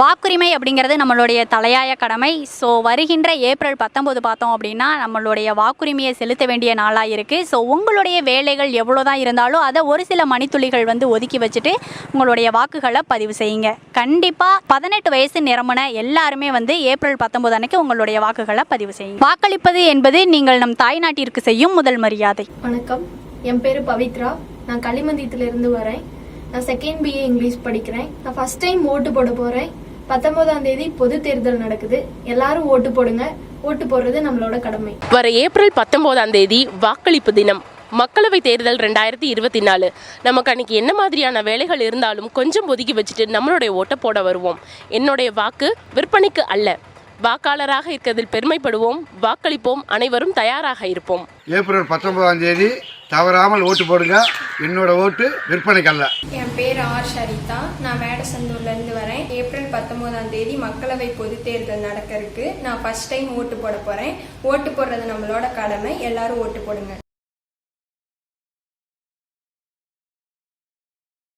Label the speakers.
Speaker 1: வாக்குரிமை அப்படிங்கிறது நம்மளுடைய தலையாய கடமை. ஸோ வருகின்ற ஏப்ரல் பத்தொம்போது பார்த்தோம் அப்படின்னா நம்மளுடைய வாக்குரிமையை செலுத்த வேண்டிய நாளாக இருக்குது ஸோ உங்களுடைய வேலைகள் எவ்வளோ தான் இருந்தாலும் அதை ஒரு சில மணித்துளிகள் வந்து ஒதுக்கி வச்சுட்டு உங்களுடைய வாக்குகளை பதிவு செய்யுங்க. கண்டிப்பாக பதினெட்டு வயசு நிரம்பின எல்லாருமே வந்து ஏப்ரல் பத்தொம்போது அன்னைக்கு உங்களுடைய வாக்குகளை பதிவு செய்யுங்க. வாக்களிப்பது என்பது நீங்கள் நம் தாய்நாட்டிற்கு செய்யும் முதல் மரியாதை.
Speaker 2: வணக்கம். என் பேர் பவித்ரா. நான் களிமந்தியத்திலிருந்து வரேன். நான் செகண்ட் பிஏ இங்கிலீஷ் படிக்கிறேன். நான் ஃபர்ஸ்ட் டைம் ஓட்டு போட போறேன். பத்தொன்பதாம் தேதி பொது தேர்தல் நடக்குது. எல்லாரும் ஓட்டு போடுங்க. ஓட்டு போடுறது நம்மளோட கடமை.
Speaker 3: வர ஏப்ரல் பத்தொம்போதாம் தேதி வாக்களிப்பு தினம். மக்களவை தேர்தல் ரெண்டாயிரத்தி இருபத்தி நாலு. நமக்கு அன்னைக்கு என்ன மாதிரியான வேலைகள் இருந்தாலும் கொஞ்சம் ஒதுக்கி வச்சுட்டு நம்மளுடைய ஓட்டை போட வருவோம். என்னுடைய வாக்கு விற்பனைக்கு அல்ல. வாக்காளராக இருக்கிறதில் பெருமைப்படுவோம். வாக்களிப்போம். அனைவரும் தயாராக இருப்போம்.
Speaker 4: ஏப்ரல் பத்தொன்பதாம் தேதி தவறாமல் ஓட்டு போடுங்க. என்னோட ஓட்டு விற்பனைக்கல்ல.
Speaker 5: என் பேர் ஆர் ஷரிதா நான் வேடசந்தூர்லேருந்து வரேன். ஏப்ரல் பத்தொம்போதாம் தேதி மக்களவை பொது தேர்தல் நடக்க இருக்கு நான் ஃபர்ஸ்ட் டைம் ஓட்டு போட போகிறேன் ஓட்டு போடுறது நம்மளோட கடமை. எல்லாரும் ஓட்டு போடுங்க.